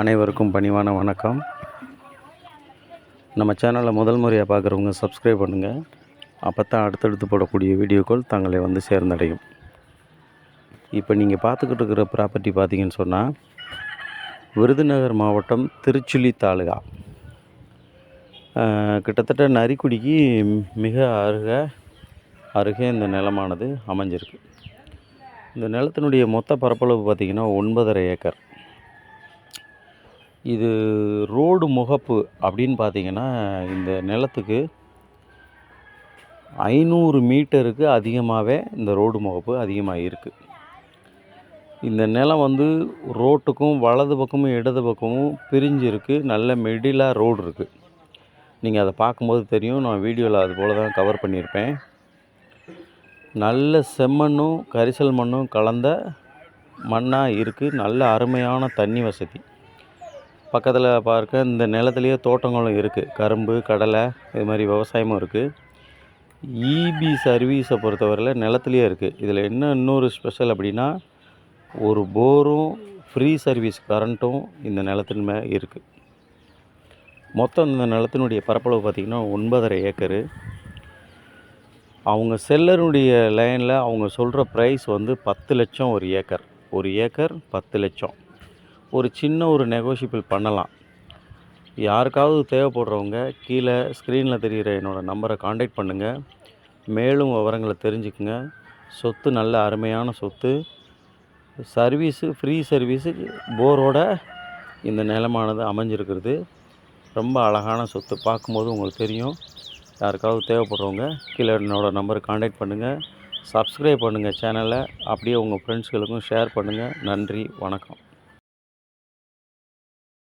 அனைவருக்கும் பணிவான வணக்கம். நம்ம சேனலை முதல் முறையாக பார்க்குறவங்க சப்ஸ்கிரைப் பண்ணுங்கள் அப்போ தான் அடுத்தடுத்து போடக்கூடிய வீடியோக்கள் தங்களை வந்து சேர்ந்தடையும். இப்போ நீங்கள் பார்த்துக்கிட்டு இருக்கிற ப்ராப்பர்ட்டி பார்த்தீங்கன்னு சொன்னால் விருதுநகர் மாவட்டம் திருச்சுழி தாலுகா. கிட்டத்தட்ட நரிக்குடிக்கு மிக அருக அருகே இந்த நிலமானது அமைஞ்சிருக்கு. இந்த நிலத்தினுடைய மொத்த பரப்பளவு பார்த்திங்கன்னா ஒன்பதரை ஏக்கர். இது ரோடு முகப்பு அப்படின்னு பார்த்தீங்கன்னா இந்த நிலத்துக்கு ஐநூறு மீட்டருக்கு அதிகமாகவே இந்த ரோடு முகப்பு அதிகமாக இருக்குது இந்த நிலம் வந்து ரோட்டுக்கும் வலது பக்கமும் இடது பக்கமும் பிரிஞ்சு இருக்குது நல்ல மெடிலாக ரோடு இருக்குது நீங்கள் அதை பார்க்கும்போது தெரியும். நான் வீடியோவில் அது போல் தான் கவர் பண்ணியிருப்பேன். நல்ல செம்மண்ணும் கரிசல் மண்ணும் கலந்த மண்ணாக இருக்குது நல்ல அருமையான தண்ணி வசதி. பக்கத்தில் பார்க்க இந்த நிலத்துலேயே தோட்டங்களும் இருக்குது கரும்பு கடலை இது மாதிரி விவசாயமும் இருக்குது இபி சர்வீஸை பொறுத்தவரையில் நிலத்துலேயே இருக்குது இதில் என்ன இன்னொரு ஸ்பெஷல் அப்படின்னா ஒரு போரும் ஃப்ரீ சர்வீஸ் கரண்ட்டும் இந்த நிலத்தின் மே இருக்குது மொத்தம் இந்த நிலத்தினுடைய பரப்பளவு பார்த்திங்கன்னா ஒன்பதரை ஏக்கரு. அவங்க செல்லருடைய லைனில் அவங்க சொல்கிற ப்ரைஸ் வந்து பத்து லட்சம் ஒரு ஏக்கர். ஒரு ஏக்கர் பத்து லட்சம். ஒரு சின்ன ஒரு நெகோஷியபிள் பண்ணலாம். யாருக்காவது தேவைப்படுறவங்க கீழே ஸ்க்ரீனில் தெரிகிற என்னோடய நம்பரை காண்டாக்ட் பண்ணுங்கள் மேலும் விவரங்களை தெரிஞ்சுக்குங்க. சொத்து நல்ல அருமையான சொத்து. சர்வீஸு ஃப்ரீ சர்வீஸு போரோட இந்த நிலமானது அமைஞ்சிருக்கிறது. ரொம்ப அழகான சொத்து. பார்க்கும்போது உங்களுக்கு தெரியும். யாருக்காவது தேவைப்படுறவங்க கீழே என்னோடய நம்பரை காண்டாக்ட் பண்ணுங்கள் சப்ஸ்கிரைப் பண்ணுங்கள் சேனலை அப்படியே உங்கள் ஃப்ரெண்ட்ஸ்களுக்கும் ஷேர் பண்ணுங்கள் நன்றி வணக்கம்.